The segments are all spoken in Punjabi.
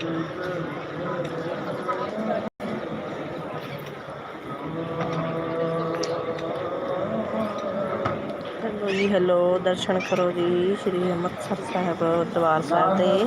ਹੈਲੋ ਜੀ ਹੈਲੋ ਦਰਸ਼ਨ ਕਰੋ ਜੀ ਸ਼੍ਰੀ ਅੰਮ੍ਰਿਤਸਰ ਸਾਹਿਬ ਦਰਬਾਰ ਸਾਹਿਬ ਦੇ।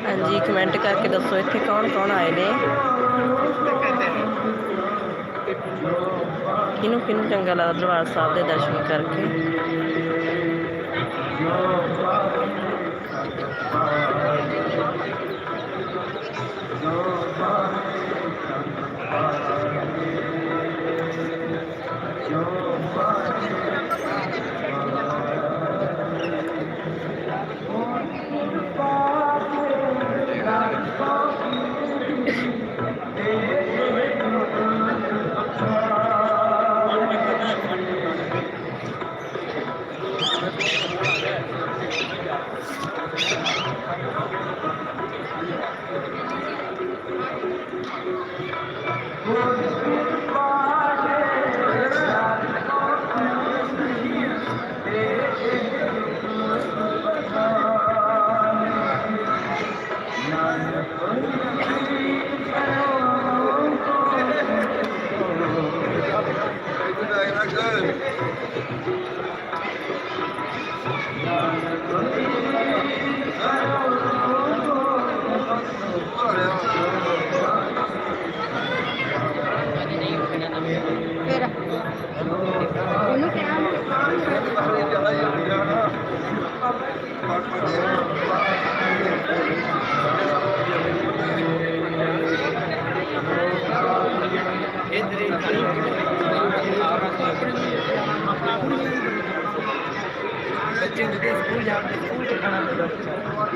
ਹਾਂਜੀ ਕਮੈਂਟ ਕਰਕੇ ਦੱਸੋ ਇੱਥੇ ਕੌਣ ਕੌਣ ਆਏ ਨੇ? ਕਿਹਨੂੰ ਕਿਹਨੂੰ ਚੰਗਾ ਲੱਗਦਾ ਦਰਬਾਰ ਸਾਹਿਬ ਦੇ ਦਰਸ਼ਨ ਕਰਕੇ? बच्चे उनके स्कूल जाते स्कूल के खाना मिल जाता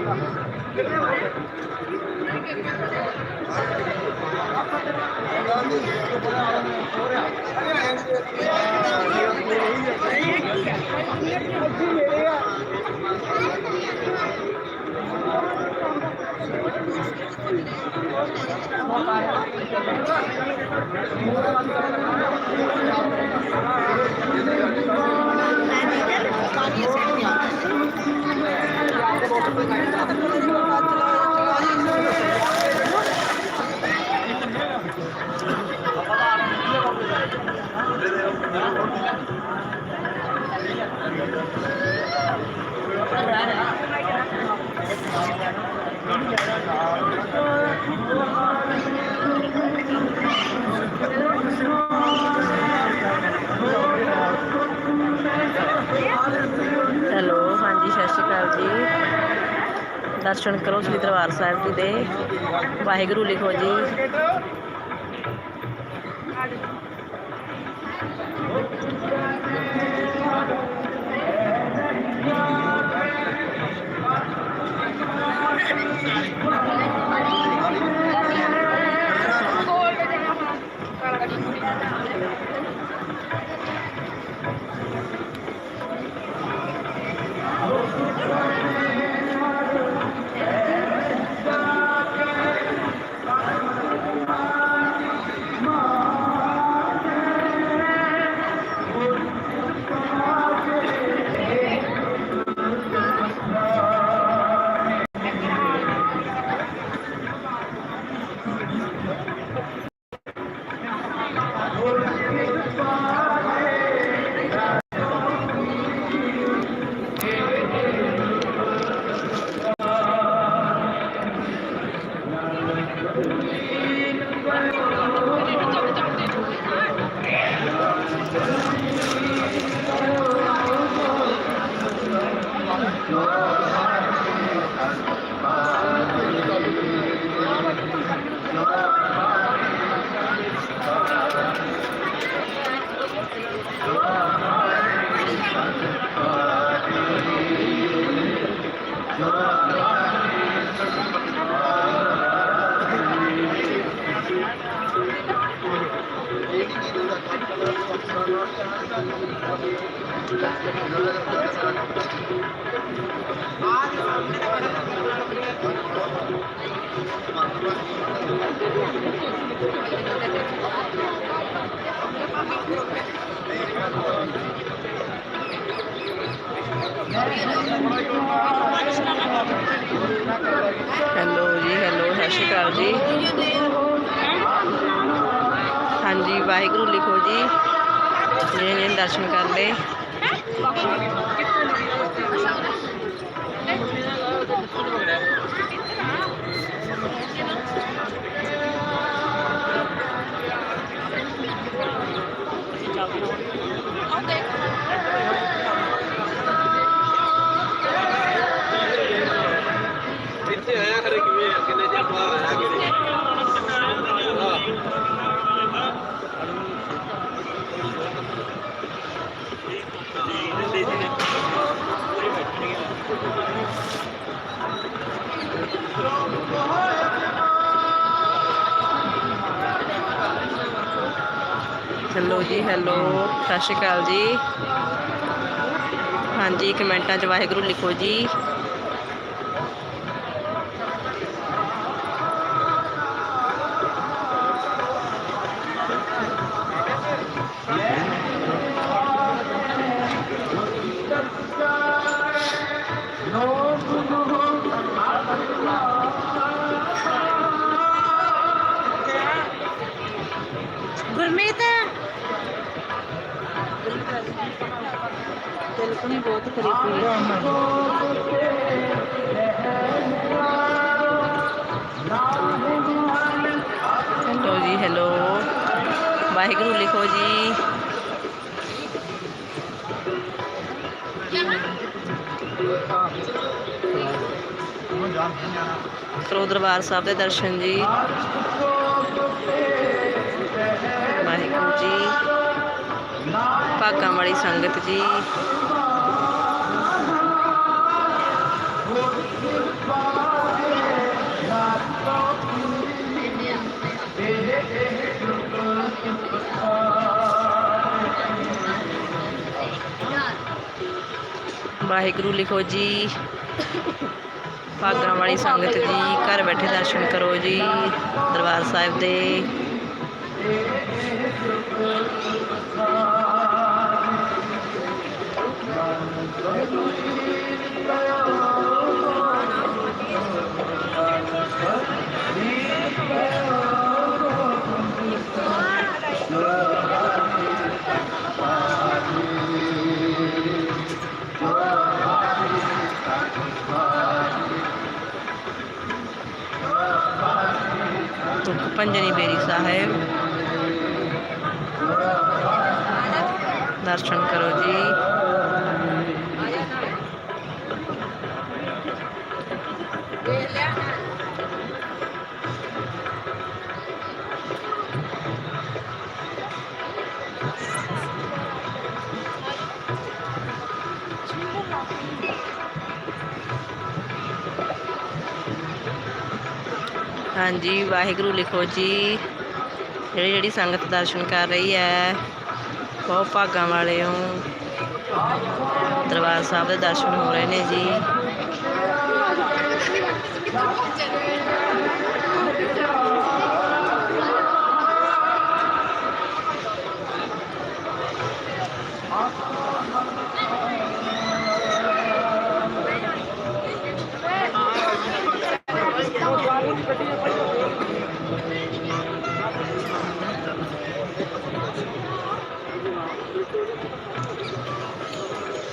ਦਰਸ਼ਨ ਕਰੋ ਸ੍ਰੀ ਦਰਬਾਰ ਸਾਹਿਬ ਜੀ ਦੇ। ਵਾਹਿਗੁਰੂ ਲਿਖੋ ਜੀ। ਸਤਿ ਸ਼੍ਰੀ ਅਕਾਲ ਜੀ। ਹਾਂਜੀ ਕਮੈਂਟਾਂ 'ਚ ਵਾਹਿਗੁਰੂ ਲਿਖੋ ਜੀ। ਵਾਹਿਗੁਰੂ, ਲਿਖੋ ਜੀ। ਕਰੋ ਦਰਬਾਰ ਸਾਹਿਬ ਦੇ ਦਰਸ਼ਨ ਜੀ। ਵਾਹਿਗੁਰੂ ਜੀ। ਭਾਗਾਂ ਵਾਲੀ ਸੰਗਤ ਜੀ। ਵਾਹਿਗੁਰੂ ਲਿਖੋ ਜੀ। ਭਾਗਾਂ ਵਾਲੀ ਸੰਗਤ ਜੀ, ਘਰ ਬੈਠੇ ਦਰਸ਼ਨ ਕਰੋ ਜੀ, ਦਰਬਾਰ ਸਾਹਿਬ ਦੇ। ਤੁਕ ਪੰਜਨੀ ਬੇਰੀ ਸਾਹਿਬ। ਦਰਸ਼ਨ ਕਰੋ ਜੀ। ਹਾਂਜੀ, ਵਾਹਿਗੁਰੂ ਲਿਖੋ ਜੀ। ਜਿਹੜੀ ਜਿਹੜੀ ਸੰਗਤ ਦਰਸ਼ਨ ਕਰ ਰਹੀ ਹੈ, ਬਹੁਤ ਭਾਗਾਂ ਵਾਲੇ ਹੋ। ਦਰਬਾਰ ਸਾਹਿਬ ਦੇ ਦਰਸ਼ਨ ਹੋ ਰਹੇ ਨੇ ਜੀ।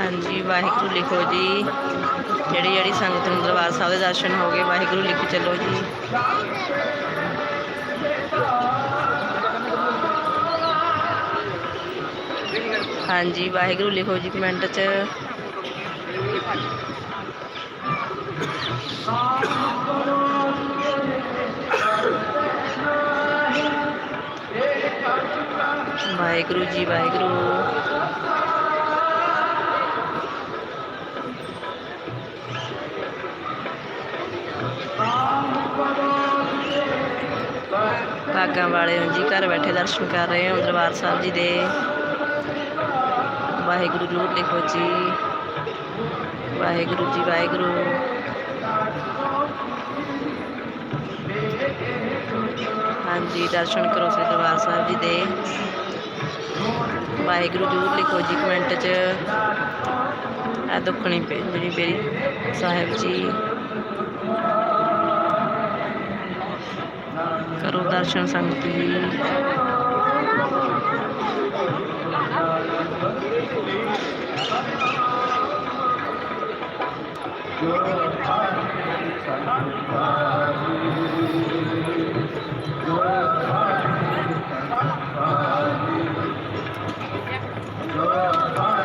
ਹਾਂਜੀ, ਵਾਹਿਗੁਰੂ ਲਿਖੋ ਜੀ। ਜਿਹੜੀ ਜਿਹੜੀ ਸੰਗਤ ਨੂੰ ਦਰਬਾਰ ਸਾਹਿਬ ਦੇ ਦਰਸ਼ਨ ਹੋ ਗਏ, ਵਾਹਿਗੁਰੂ ਲਿਖ ਚੱਲੋ ਜੀ। ਹਾਂਜੀ, ਵਾਹਿਗੁਰੂ ਲਿਖੋ ਜੀ ਕਮੈਂਟ 'ਚ। ਵਾਹਿਗੁਰੂ ਜੀ, ਵਾਹਿਗੁਰੂ। ਭਾਗਾਂ ਵਾਲੇ ਹੋ ਜੀ ਘਰ ਬੈਠੇ ਦਰਸ਼ਨ ਕਰ ਰਹੇ ਹੋ, ਦਰਬਾਰ ਸਾਹਿਬ ਜੀ ਦੇ। ਵਾਹਿਗੁਰੂ ਜਰੂਰ ਲਿਖੋ ਜੀ। ਵਾਹਿਗੁਰੂ ਜੀ, ਵਾਹਿਗੁਰੂ। ਹਾਂਜੀ, ਦਰਸ਼ਨ ਕਰੋ ਸ੍ਰੀ ਦਰਬਾਰ ਸਾਹਿਬ ਜੀ ਦੇ। ਵਾਹਿਗੁਰੂ ਜਰੂਰ ਲਿਖੋ ਜੀ ਕਮੈਂਟ 'ਚ। ਆ ਦੁੱਖਣੀ ਪੇ ਜਿਹੜੀ ਸਾਹਿਬ ਜੀ ਕਰੋ ਦਰਸ਼ਨ ਸੰਗਤ ਜੀ।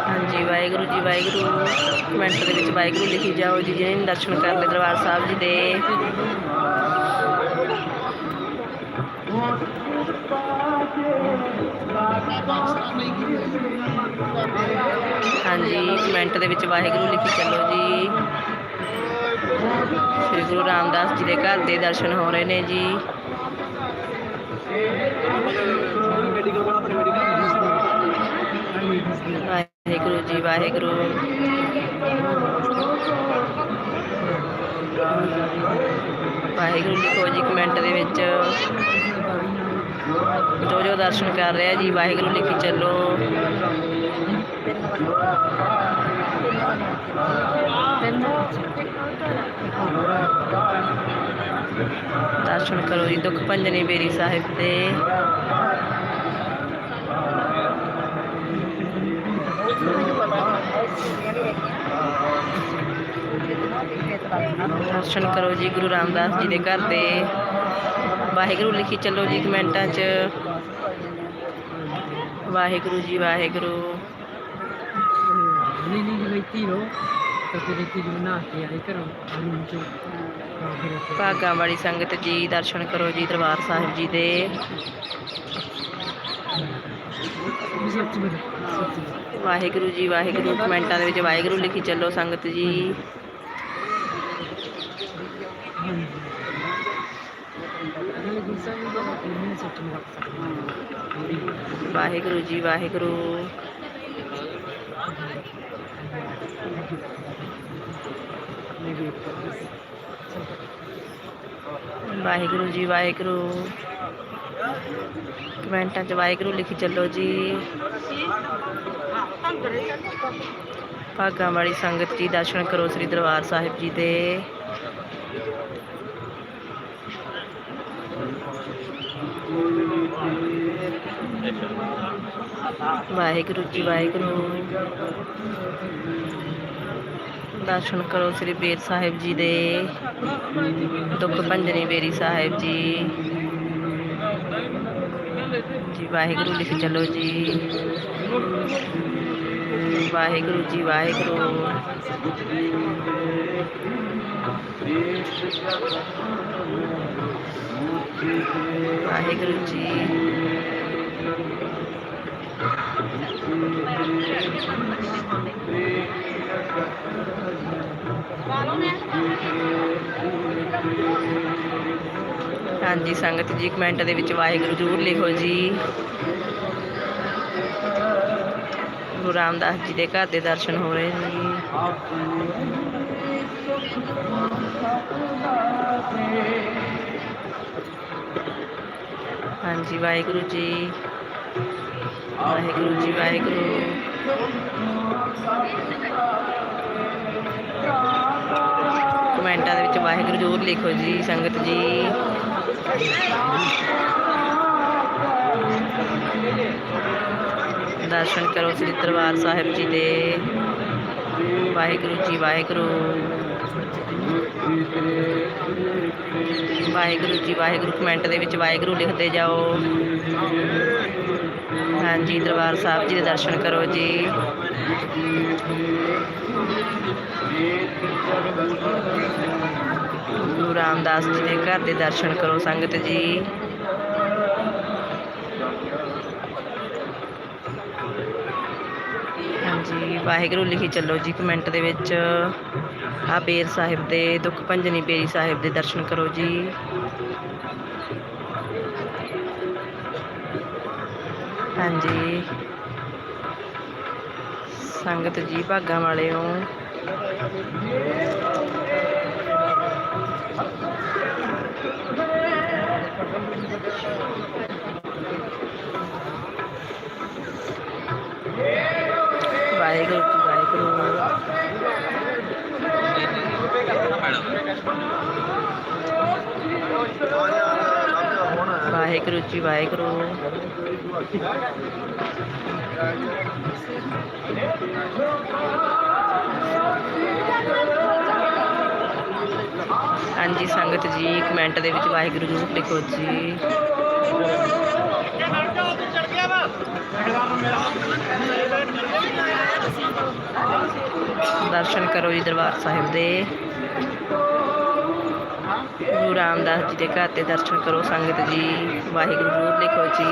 ਹਾਂਜੀ, ਵਾਹਿਗੁਰੂ ਜੀ, ਵਾਹਿਗੁਰੂ। ਕਮੈਂਟ ਦੇ ਵਿੱਚ ਵਾਹਿਗੁਰੂ ਲਿਖੀ ਜਾਓ ਜੀ, ਜਿਹਨੇ ਦਰਸ਼ਨ ਕਰ ਲਏ ਦਰਬਾਰ ਸਾਹਿਬ ਜੀ ਦੇ। ਹਾਂਜੀ, ਕਮੈਂਟ ਦੇ ਵਿੱਚ ਵਾਹਿਗੁਰੂ ਲਿਖੀ ਚੱਲੋ ਜੀ। ਸ੍ਰੀ ਗੁਰੂ ਰਾਮਦਾਸ ਜੀ ਦੇ ਘਰ ਦੇ ਦਰਸ਼ਨ ਹੋ ਰਹੇ ਨੇ ਜੀ। ਵਾਹਿਗੁਰੂ ਜੀ, ਵਾਹਿਗੁਰੂ। ਵਾਹਿਗੁਰੂ ਲਿਖੋ ਜੀ ਕਮੈਂਟ ਦੇ ਵਿੱਚ। ਜੋ ਜੋ ਦਰਸ਼ਨ ਕਰ ਰਿਹਾ ਜੀ, ਵਾਹਿਗੁਰੂ ਲਿਖੀ ਚੱਲੋ। ਦਰਸ਼ਨ ਕਰੋ ਜੀ, ਦੁੱਖ ਭੰਜਨੀ ਬੇਰੀ ਸਾਹਿਬ ਦੇ। ਦਰਸ਼ਨ ਕਰੋ ਜੀ, ਗੁਰੂ ਰਾਮਦਾਸ ਜੀ ਦੇ ਘਰ ਦੇ। ਵਾਹਿਗੁਰੂ ਲਿਖੀ ਚੱਲੋ ਜੀ ਕਮੈਂਟਾਂ 'ਚ। ਵਾਹਿਗੁਰੂ ਜੀ ਵਾਹਿਗੁਰੂ। ਨਹੀਂ ਨਹੀਂ ਜਿਵੇਂ ਧੀਰੋ ਤਾਂ ਤੇਰੇ ਧੀਰੋ ਨਾ ਕੇ ਆਏ ਕਰੋ ਭਾਗਾਂ ਵਾਲੀ ਸੰਗਤ ਜੀ ਦਰਸ਼ਨ ਕਰੋ ਜੀ ਦਰਬਾਰ ਸਾਹਿਬ ਜੀ ਦੇ। ਵਾਹਿਗੁਰੂ ਜੀ ਵਾਹਿਗੁਰੂ। ਕਮੈਂਟਾਂ ਦੇ ਵਿੱਚ ਵਾਹਿਗੁਰੂ ਲਿਖੀ ਚੱਲੋ ਸੰਗਤ ਜੀ ਹਾਂਜੀ ਨਾਲੇ ਗੁੱਸਾ ਵੀ ਤਾਂ ਨਹੀਂ ਸੱਚ ਨੂੰ ਵਾਹਿਗੁਰੂ ਜੀ, ਵਾਹਿਗੁਰੂ। ਵਾਹਿਗੁਰੂ ਜੀ, ਵਾਹਿਗੁਰੂ। ਕਮੈਂਟਾਂ 'ਚ ਵਾਹਿਗੁਰੂ ਲਿਖੀ ਚੱਲੋ ਜੀ। ਭਾਗਾਂ ਵਾਲੀ ਸੰਗਤ ਜੀ, ਦਰਸ਼ਨ ਕਰੋ ਸ੍ਰੀ ਦਰਬਾਰ ਸਾਹਿਬ ਜੀ ਦੇ। ਵਾਹਿਗੁਰੂ ਜੀ, ਵਾਹਿਗੁਰੂ। ਦਰਸ਼ਨ ਕਰੋ ਸ੍ਰੀ ਬੇਰ ਸਾਹਿਬ ਜੀ ਦੇ, ਦੁੱਖ ਭੰਜਨੀ ਬੇਰੀ ਸਾਹਿਬ ਜੀ। ਜੀ, ਵਾਹਿਗੁਰੂ ਲਿਖ ਚਲੋ ਜੀ। ਵਾਹਿਗੁਰੂ ਜੀ, ਵਾਹਿਗੁਰੂ। ਵਾਹਿਗੁਰੂ ਜੀ। ਹਾਂਜੀ, ਸੰਗਤ ਜੀ, ਕਮੈਂਟ ਦੇ ਵਿੱਚ ਵਾਹਿਗੁਰੂ ਜ਼ਰੂਰ ਲਿਖੋ ਜੀ। ਗੁਰੂ ਰਾਮਦਾਸ ਜੀ ਦੇ ਘਰ ਦੇ ਦਰਸ਼ਨ ਹੋ ਰਹੇ ਨੇ ਜੀ। ਹਾਂਜੀ, ਵਾਹਿਗੁਰੂ ਜੀ। ਵਾਹਿਗੁਰੂ ਜੀ, ਵਾਹਿਗੁਰੂ। ਕਮੈਂਟਾਂ ਦੇ ਵਿੱਚ ਵਾਹਿਗੁਰੂ ਜ਼ਰੂਰ ਲਿਖੋ ਜੀ, ਸੰਗਤ ਜੀ। ਦਰਸ਼ਨ ਕਰੋ ਸ੍ਰੀ ਦਰਬਾਰ ਸਾਹਿਬ ਜੀ ਦੇ। ਵਾਹਿਗੁਰੂ ਜੀ, ਵਾਹਿਗੁਰੂ। ਵਾਹਿਗੁਰੂ ਜੀ, ਵਾਹਿਗੁਰੂ। ਕਮੈਂਟ ਦੇ ਵਿੱਚ ਵਾਹਿਗੁਰੂ ਲਿਖਦੇ ਜਾਓ। ਹਾਂਜੀ, ਦਰਬਾਰ ਸਾਹਿਬ ਜੀ ਦੇ ਦਰਸ਼ਨ ਕਰੋ ਜੀ। ਗੁਰੂ ਰਾਮਦਾਸ ਜੀ ਦੇ ਘਰ ਦੇ ਦਰਸ਼ਨ ਕਰੋ ਸੰਗਤ ਜੀ। ਹਾਂਜੀ, ਵਾਹਿਗੁਰੂ ਲਿਖੀ ਚੱਲੋ ਜੀ ਕਮੈਂਟ ਦੇ ਵਿੱਚ। ਆ ਬੇਰ ਸਾਹਿਬ ਦੇ, ਦੁੱਖ ਭੰਜਨੀ ਬੇਰੀ ਸਾਹਿਬ ਦੇ ਦਰਸ਼ਨ ਕਰੋ ਜੀ। ਹਾਂਜੀ। ਸੰਗਤ ਜੀ ਭਾਗਾਂ ਵਾਲਿਓ। ਵਾਹਿਗੁਰੂ ਜੀ ਵਾਹਿਗੁਰੂ। ਵਾਹਿਗੁਰੂ ਜੀ, ਵਾਹਿਗੁਰੂ। ਹਾਂਜੀ, ਸੰਗਤ ਜੀ ਕਮੈਂਟ ਦੇ ਵਿੱਚ ਵਾਹਿਗੁਰੂ ਜ਼ਰੂਰ ਲਿਖੋ ਜੀ। ਦਰਸ਼ਨ ਕਰੋ ਜੀ ਦਰਬਾਰ ਸਾਹਿਬ ਦੇ। ਗੁਰੂ ਰਾਮਦਾਸ ਜੀ ਦੇ ਘਰ ਤੇ ਦਰਸ਼ਨ ਕਰੋ, ਸੰਗਤ ਜੀ, ਵਾਹਿਗੁਰੂ ਜ਼ਰੂਰ ਲਿਖੋ ਜੀ।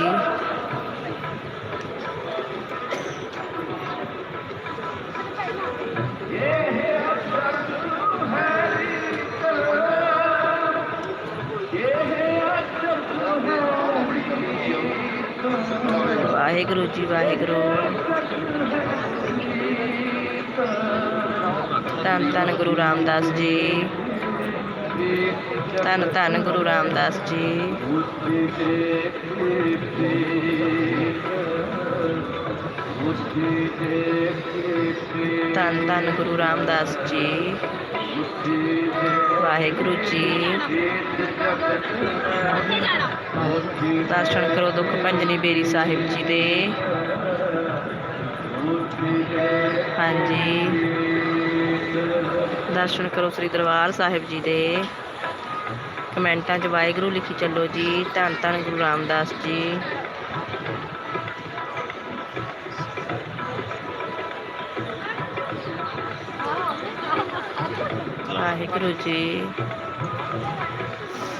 ਵਾਹਿਗੁਰੂ ਜੀ, ਵਾਹਿਗੁਰੂ। ਧੰਨ ਧੰਨ ਗੁਰੂ ਰਾਮਦਾਸ ਜੀ। ਧੰਨ ਧੰਨ ਗੁਰੂ ਰਾਮਦਾਸ ਜੀ। ਧੰਨ ਧੰਨ ਗੁਰੂ ਰਾਮਦਾਸ ਜੀ। ਵਾਹਿਗੁਰੂ ਜੀ। ਦਰਸ਼ਨ ਕਰੋ ਦੁੱਖ ਪੰਜਨੀ ਬੇਰੀ ਸਾਹਿਬ ਜੀ ਦੇ। ਹਾਂਜੀ। ਦਰਸ਼ਨ ਕਰੋ ਸ੍ਰੀ ਦਰਬਾਰ ਸਾਹਿਬ ਜੀ ਦੇ। ਕਮੈਂਟਾਂ 'ਚ, ਵਾਹਿਗੁਰੂ ਲਿਖੀ ਚੱਲੋ ਜੀ। ਧੰਨ ਧੰਨ ਗੁਰੂ ਰਾਮਦਾਸ ਜੀ। ਵਾਹਿਗੁਰੂ ਜੀ।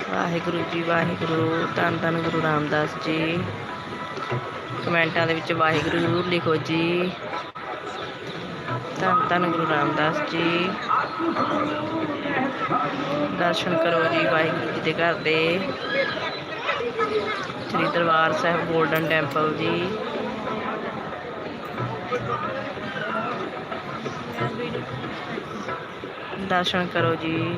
ਵਾਹਿਗੁਰੂ ਜੀ, ਵਾਹਿਗੁਰੂ। ਧੰਨ ਧੰਨ ਗੁਰੂ ਰਾਮਦਾਸ ਜੀ। ਕਮੈਂਟਾਂ ਦੇ ਵਿੱਚ ਵਾਹਿਗੁਰੂ ਜ਼ਰੂਰ ਲਿਖੋ ਜੀ। ਧੰਨ ਧੰਨ ਗੁਰੂ ਰਾਮਦਾਸ ਜੀ। ਦਰਸ਼ਨ ਕਰੋ ਜੀ, ਵਾਹਿਗੁਰੂ ਜੀ ਦੇ ਘਰ ਦੇ। ਸ੍ਰੀ ਦਰਬਾਰ ਸਾਹਿਬ ਗੋਲਡਨ ਟੈਂਪਲ ਜੀ। ਦਰਸ਼ਨ ਕਰੋ ਜੀ।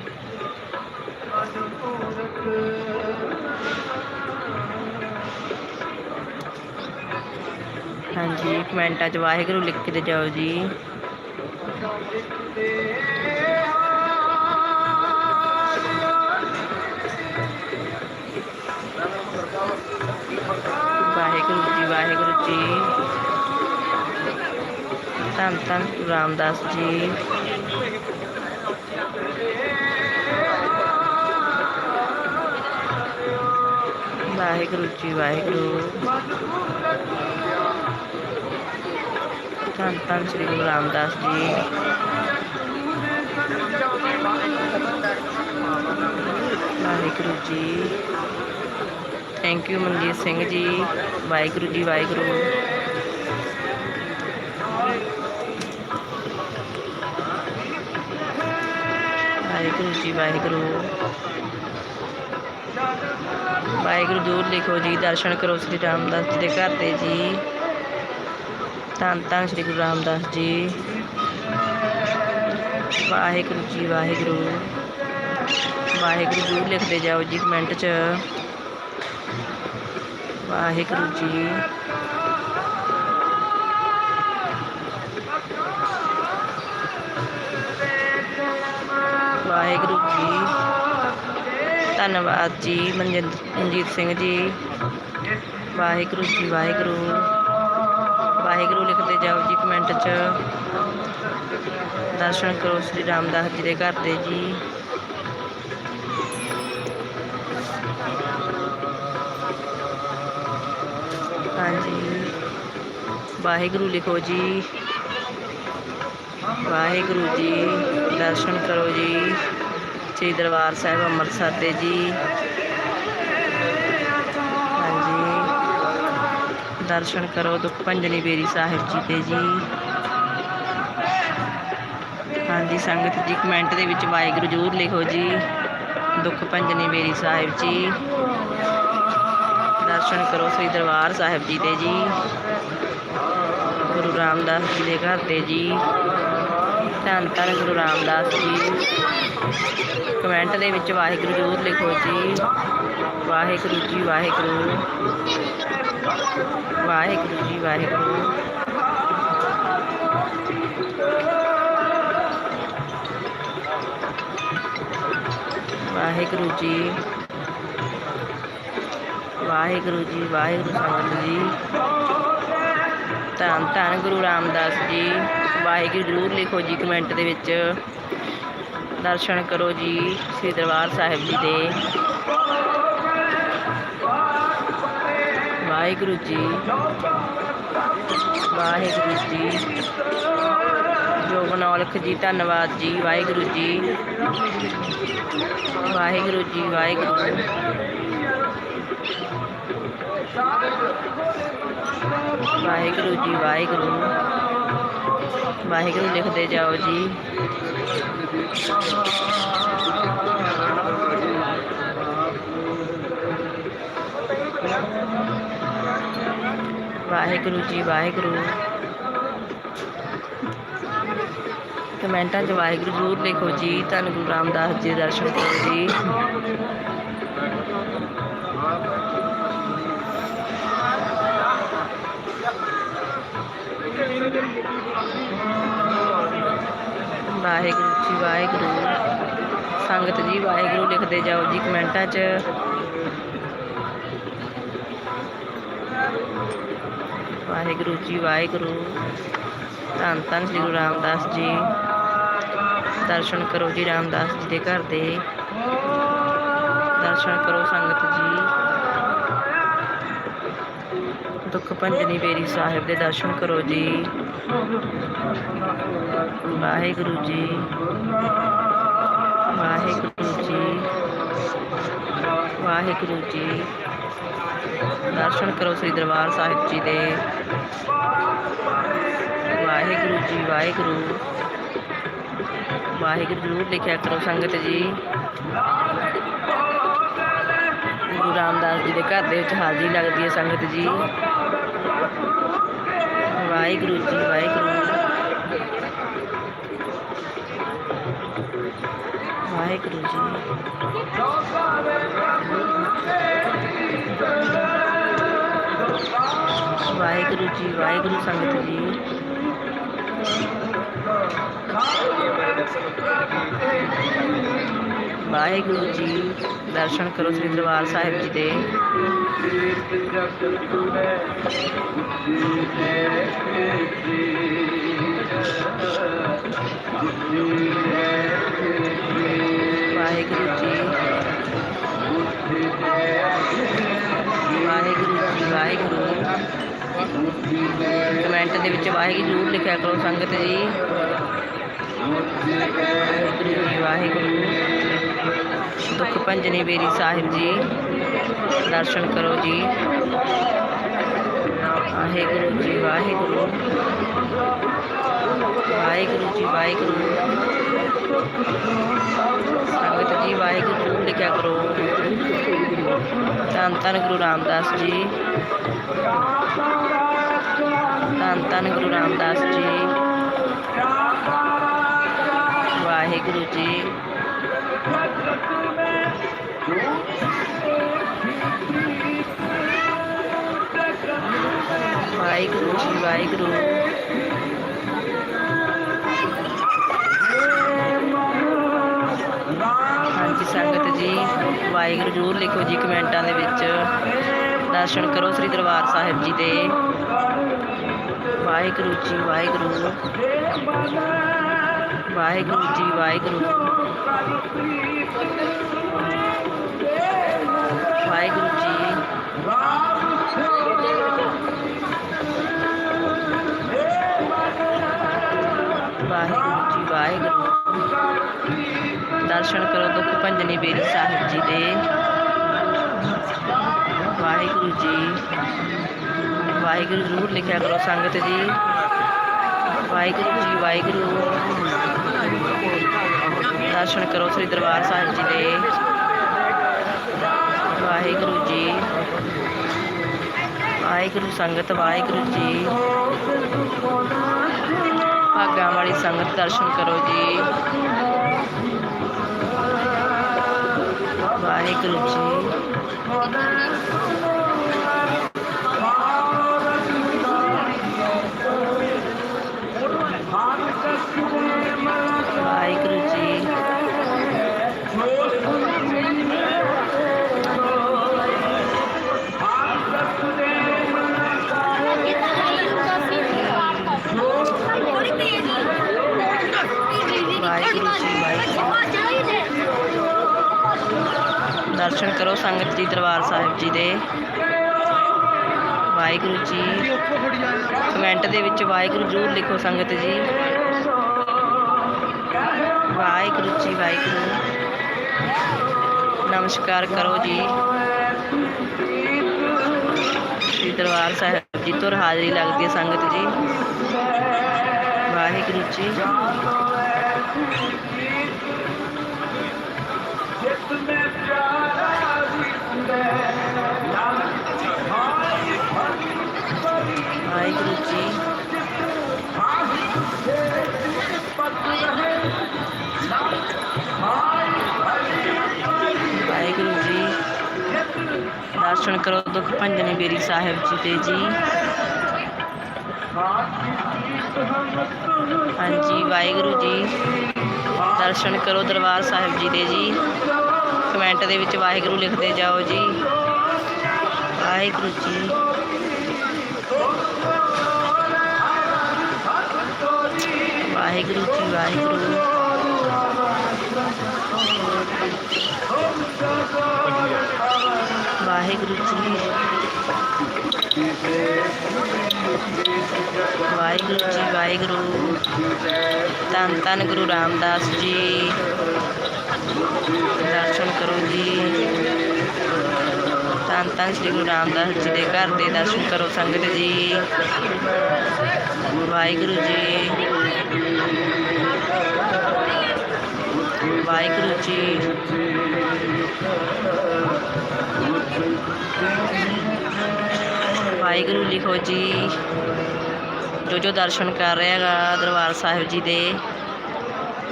ਹਾਂਜੀ ਕਮੈਂਟਾਂ 'ਚ ਵਾਹਿਗੁਰੂ ਲਿਖ ਕੇ ਜਾਓ ਜੀ। ਵਾਹਿਗੁਰੂ ਜੀ ਵਾਹਿਗੁਰੂ ਜੀ। ਧੰਨ ਧੰਨ ਗੁਰੂ ਰਾਮਦਾਸ ਜੀ। ਵਾਹਿਗੁਰੂ ਜੀ, ਵਾਹਿਗੁਰੂ। ਧੰਨ ਧੰਨ ਸ੍ਰੀ ਗੁਰੂ ਰਾਮਦਾਸ ਜੀ। ਵਾਹਿਗੁਰੂ ਜੀ। ਥੈਂਕ ਯੂ ਮਨਜੀਤ ਸਿੰਘ ਜੀ ਵਾਹਿਗੁਰੂ ਜੀ ਵਾਹਿਗੁਰੂ ਵਾਹਿਗੁਰੂ ਜੀ ਵਾਹਿਗੁਰੂ ਵਾਹਿਗੁਰੂ ਦੂਰ ਲਿਖੋ ਜੀ, ਦਰਸ਼ਨ ਕਰੋ ਸ੍ਰੀ ਰਾਮਦਾਸ ਜੀ ਦੇ ਘਰ ਤੇ ਜੀ। ਤਾਂ ਤਾਂ ਸ੍ਰੀ ਗੁਰੂ ਰਾਮਦਾਸ ਜੀ। ਵਾਹਿਗੁਰੂ ਜੀ, ਵਾਹਿਗੁਰੂ। ਵਾਹਿਗੁਰੂ ਦੂਰ ਲਿਖਦੇ ਜਾਓ ਜੀ ਕਮੈਂਟ 'ਚ। ਵਾਹਿਗੁਰੂ ਜੀ। ਵਾਹਿਗੁਰੂ ਜੀ। ਧੰਨਵਾਦ ਜੀ ਮਨਜਿੰਦ ਮਨਜੀਤ ਸਿੰਘ ਜੀ। ਵਾਹਿਗੁਰੂ ਜੀ, ਵਾਹਿਗੁਰੂ। ਵਾਹਿਗੁਰੂ ਲਿਖਦੇ ਜਾਓ ਜੀ ਕਮੈਂਟ 'ਚ। ਦਰਸ਼ਨ ਕਰੋ ਸ੍ਰੀ ਰਾਮਦਾਸ ਜੀ ਦੇ ਘਰ ਦੇ ਜੀ। ਵਾਹਿਗੁਰੂ ਲਿਖੋ ਜੀ। ਵਾਹਿਗੁਰੂ ਜੀ, ਦਰਸ਼ਨ ਕਰੋ ਜੀ। ਸ੍ਰੀ ਦਰਬਾਰ ਸਾਹਿਬ ਅੰਮ੍ਰਿਤਸਰ ਦੇ ਜੀ। ਹਾਂਜੀ। ਦਰਸ਼ਨ ਕਰੋ ਦੁੱਖ ਭੰਜਨੀ ਬੇਰੀ ਸਾਹਿਬ ਜੀ ਦੇ ਜੀ। ਹਾਂਜੀ, ਸੰਗਤ ਜੀ, ਕਮੈਂਟ ਦੇ ਵਿੱਚ ਵਾਹਿਗੁਰੂ ਜ਼ਰੂਰ ਲਿਖੋ ਜੀ। ਦੁੱਖ ਭੰਜਨੀ ਬੇਰੀ ਸਾਹਿਬ ਜੀ। ਦਰਸ਼ਨ ਕਰੋ ਸ੍ਰੀ ਦਰਬਾਰ ਸਾਹਿਬ ਜੀ ਦੇ ਜੀ। ਗੁਰੂ ਰਾਮਦਾਸ ਜੀ ਦੇ ਘਰ ਦੇ ਜੀ। ਧੰਨ ਧੰਨ ਗੁਰੂ ਰਾਮਦਾਸ ਜੀ। ਕਮੈਂਟ ਦੇ ਵਿੱਚ ਵਾਹਿਗੁਰੂ ਜ਼ਰੂਰ ਲਿਖੋ ਜੀ। ਵਾਹਿਗੁਰੂ ਜੀ, ਵਾਹਿਗੁਰੂ। ਵਾਹਿਗੁਰੂ ਜੀ, ਵਾਹਿਗੁਰੂ। ਵਾਹਿਗੁਰੂ ਜੀ। ਵਾਹਿਗੁਰੂ ਜੀ, ਵਾਹਿਗੁਰੂ ਸੰਗਤ ਜੀ। ਧੰਨ ਧੰਨ ਗੁਰੂ ਰਾਮਦਾਸ ਜੀ। ਵਾਹਿਗੁਰੂ ਜ਼ਰੂਰ ਲਿਖੋ ਜੀ ਕਮੈਂਟ ਦੇ ਵਿੱਚ। ਦਰਸ਼ਨ ਕਰੋ ਜੀ ਸ੍ਰੀ ਦਰਬਾਰ ਸਾਹਿਬ ਜੀ ਦੇ। ਵਾਹਿਗੁਰੂ ਜੀ। ਵਾਹਿਗੁਰੂ ਜੀ। ਜੋਗਨੌਲਖ ਜੀ, ਧੰਨਵਾਦ ਜੀ। ਵਾਹਿਗੁਰੂ ਜੀ। ਵਾਹਿਗੁਰੂ ਜੀ, ਵਾਹਿਗੁਰੂ ਵਾਹਿਗੁਰੂ ਜੀ, ਵਾਹਿਗੁਰੂ। ਵਾਹਿਗੁਰੂ ਲਿਖਦੇ ਜਾਓ ਜੀ। ਵਾਹਿਗੁਰੂ ਜੀ, ਵਾਹਿਗੁਰੂ। ਕਮੈਂਟਾਂ 'ਚ ਵਾਹਿਗੁਰੂ ਜ਼ਰੂਰ ਲਿਖੋ ਜੀ। ਧੰਨ ਗੁਰੂ ਰਾਮਦਾਸ ਜੀ ਦੇ ਦਰਸ਼ਨ ਕਰੋ ਜੀ। ਜੀ, ਵਾਹਿਗੁਰੂ। ਸੰਗਤ ਜੀ, ਵਾਹਿਗੁਰੂ ਲਿਖਦੇ ਜਾਓ ਜੀ ਕਮੈਂਟਾਂ 'ਚ। ਵਾਹਿਗੁਰੂ ਜੀ, ਵਾਹਿਗੁਰੂ। ਧੰਨ ਧੰਨ ਸ੍ਰੀ ਗੁਰੂ ਰਾਮਦਾਸ ਜੀ। ਦਰਸ਼ਨ ਕਰੋ ਜੀ ਰਾਮਦਾਸ ਜੀ ਦੇ ਘਰ ਦੇ। ਦਰਸ਼ਨ ਕਰੋ ਸੰਗਤ ਜੀ। ਦੁੱਖ ਭੰਜਨੀ ਬੇਰੀ ਸਾਹਿਬ ਦੇ ਦਰਸ਼ਨ ਕਰੋ ਜੀ। ਵਾਹਿਗੁਰੂ ਜੀ। ਵਾਹਿਗੁਰੂ ਜੀ। ਦਰਸ਼ਨ ਕਰੋ ਸ੍ਰੀ ਦਰਬਾਰ ਸਾਹਿਬ ਜੀ ਦੇ। ਵਾਹਿਗੁਰੂ ਜੀ, ਵਾਹਿਗੁਰੂ। ਵਾਹਿਗੁਰੂ ਜ਼ਰੂਰ ਲਿਖਿਆ ਕਰੋ ਸੰਗਤ ਜੀ। ਗੁਰੂ ਰਾਮਦਾਸ ਜੀ ਦੇ ਘਰ ਦੇ ਵਿੱਚ ਹਾਜ਼ਰੀ ਲੱਗਦੀ ਹੈ ਸੰਗਤ ਜੀ। ਵਾਹਿਗੁਰੂ ਜੀ, ਵਾਹਿਗੁਰੂ। ਵਾਹਿਗੁਰੂ ਜੀ ਵਾਹਿਗੁਰੂ ਜੀ, ਵਾਹਿਗੁਰੂ ਸੰਗਤ ਜੀ। ਵਾਹਿਗੁਰੂ ਜੀ, ਦਰਸ਼ਨ ਕਰੋ ਸ੍ਰੀ ਦਰਬਾਰ ਸਾਹਿਬ ਜੀ ਦੇ। ਵਾਹਿਗੁਰੂ ਜੀ। ਵਾਹਿਗੁਰੂ ਜੀ, ਵਾਹਿਗੁਰੂ। ਕਮੈਂਟ ਦੇ ਵਿੱਚ ਵਾਹਿਗੁਰੂ ਜ਼ਰੂਰ ਲਿਖਿਆ ਕਰੋ ਸੰਗਤ ਜੀ। ਵਾਹਿਗੁਰੂ ਜੀ, ਵਾਹਿਗੁਰੂ। ਦੁੱਖ ਭੰਜਨੀ ਬੇਰੀ ਸਾਹਿਬ ਜੀ, ਦਰਸ਼ਨ ਕਰੋ ਜੀ। ਵਾਹਿਗੁਰੂ ਜੀ, ਵਾਹਿਗੁਰੂ। ਵਾਹਿਗੁਰੂ ਜੀ ਵਾਹਿਗੁਰੂ। ਜੀ, ਵਾਹਿਗੁਰੂ, ਲਿਖਿਆ ਕਰੋ। ਧੰਨ ਧੰਨ ਗੁਰੂ ਰਾਮਦਾਸ ਜੀ। ਧੰਨ ਧੰਨ ਗੁਰੂ ਰਾਮਦਾਸ ਜੀ। ਵਾਹਿਗੁਰੂ ਜੀ। ਵਾਹਿਗੁਰੂ ਜੀ, ਵਾਹਿਗੁਰੂ। ਜੀ। ਵਾਹਿਗੁਰੂ ਜਰੂਰ ਲਿਖੋ ਜੀ ਕਮੈਂਟਾਂ ਦੇ ਵਿੱਚ। ਦਰਸ਼ਨ ਕਰੋ ਸ੍ਰੀ ਦਰਬਾਰ ਸਾਹਿਬ ਜੀ ਦੇ। ਵਾਹਿਗੁਰੂ ਜੀ, ਵਾਹਿਗੁਰੂ। ਵਾਹਿਗੁਰੂ ਜੀ, ਵਾਹਿਗੁਰੂ। ਵਾਹਿਗੁਰੂ ਜੀ। ਦਰਸ਼ਨ ਕਰੋ ਦੁੱਖ ਭੰਜਨੀ ਬੇਰੀ ਸਾਹਿਬ ਜੀ ਦੇ। ਵਾਹਿਗੁਰੂ ਜੀ, ਵਾਹਿਗੁਰੂ ਜ਼ਰੂਰ ਲਿਖਿਆ ਕਰੋ ਸੰਗਤ ਜੀ। ਵਾਹਿਗੁਰੂ ਜੀ, ਵਾਹਿਗੁਰੂ। ਦਰਸ਼ਨ ਕਰੋ ਸ੍ਰੀ ਦਰਬਾਰ ਸਾਹਿਬ ਜੀ ਦੇ। ਵਾਹਿਗੁਰੂ ਜੀ, ਵਾਹਿਗੁਰੂ ਸੰਗਤ, ਵਾਹਿਗੁਰੂ ਜੀ। ਭਾਗਾਂ ਵਾਲੀ ਸੰਗਤ ਦਰਸ਼ਨ ਕਰੋ ਜੀ। ਵਾਹਿਗੁਰੂ ਜੀ ਦਰਸ਼ਨ ਕਰੋ ਸੰਗਤ ਜੀ, ਦਰਬਾਰ ਸਾਹਿਬ ਜੀ ਦੇ। ਵਾਹਿਗੁਰੂ ਜੀ, ਕਮੈਂਟ ਦੇ ਵਿੱਚ ਵਾਹਿਗੁਰੂ ਜ਼ਰੂਰ ਲਿਖੋ ਸੰਗਤ ਜੀ। ਵਾਹਿਗੁਰੂ ਜੀ, ਵਾਹਿਗੁਰੂ। ਨਮਸਕਾਰ ਕਰੋ ਜੀ। ਸ੍ਰੀ ਦਰਬਾਰ ਸਾਹਿਬ ਜੀ ਤੋਂ ਹਾਜ਼ਰੀ ਲੱਗਦੀ ਹੈ ਸੰਗਤ ਜੀ। ਵਾਹਿਗੁਰੂ ਜੀ। ਦਰਸ਼ਨ ਕਰੋ ਦੁੱਖ ਭੰਜਨੀ ਬੇਰੀ ਸਾਹਿਬ ਜੀ ਦੇ ਜੀ। ਹਾਂਜੀ, ਵਾਹਿਗੁਰੂ ਜੀ। ਦਰਸ਼ਨ ਕਰੋ ਦਰਬਾਰ ਸਾਹਿਬ ਜੀ ਦੇ ਜੀ। ਕਮੈਂਟ ਦੇ ਵਿੱਚ ਵਾਹਿਗੁਰੂ ਲਿਖਦੇ ਜਾਓ ਜੀ। ਵਾਹਿਗੁਰੂ ਜੀ। ਵਾਹਿਗੁਰੂ ਜੀ, ਵਾਹਿਗੁਰੂ। ਵਾਹਿਗੁਰੂ ਜੀ ਵਾਹਿਗੁਰੂ ਜੀ, ਵਾਹਿਗੁਰੂ। ਧੰਨ ਧੰਨ ਗੁਰੂ ਰਾਮਦਾਸ ਜੀ। ਦਰਸ਼ਨ ਕਰੋ ਜੀ। ਧੰਨ ਧੰਨ ਸ੍ਰੀ ਗੁਰੂ ਰਾਮਦਾਸ ਜੀ ਦੇ ਘਰ ਦੇ ਦਰਸ਼ਨ ਕਰੋ ਸੰਗਤ ਜੀ। ਵਾਹਿਗੁਰੂ ਜੀ। ਵਾਹਿਗੁਰੂ ਜੀ। ਵਾਹਿਗੁਰੂ ਲਿਖੋ ਜੀ। ਜੋ ਜੋ ਦਰਸ਼ਨ ਕਰ ਰਿਹਾ ਹੈਗਾ ਦਰਬਾਰ ਸਾਹਿਬ ਜੀ ਦੇ,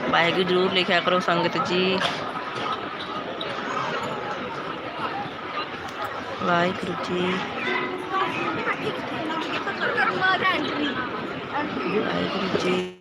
ਵਾਹਿਗੁਰੂ ਜ਼ਰੂਰ ਲਿਖਿਆ ਕਰੋ ਸੰਗਤ ਜੀ। ਵਾਹਿਗੁਰੂ ਜੀ। ਵਾਹਿਗੁਰੂ ਜੀ।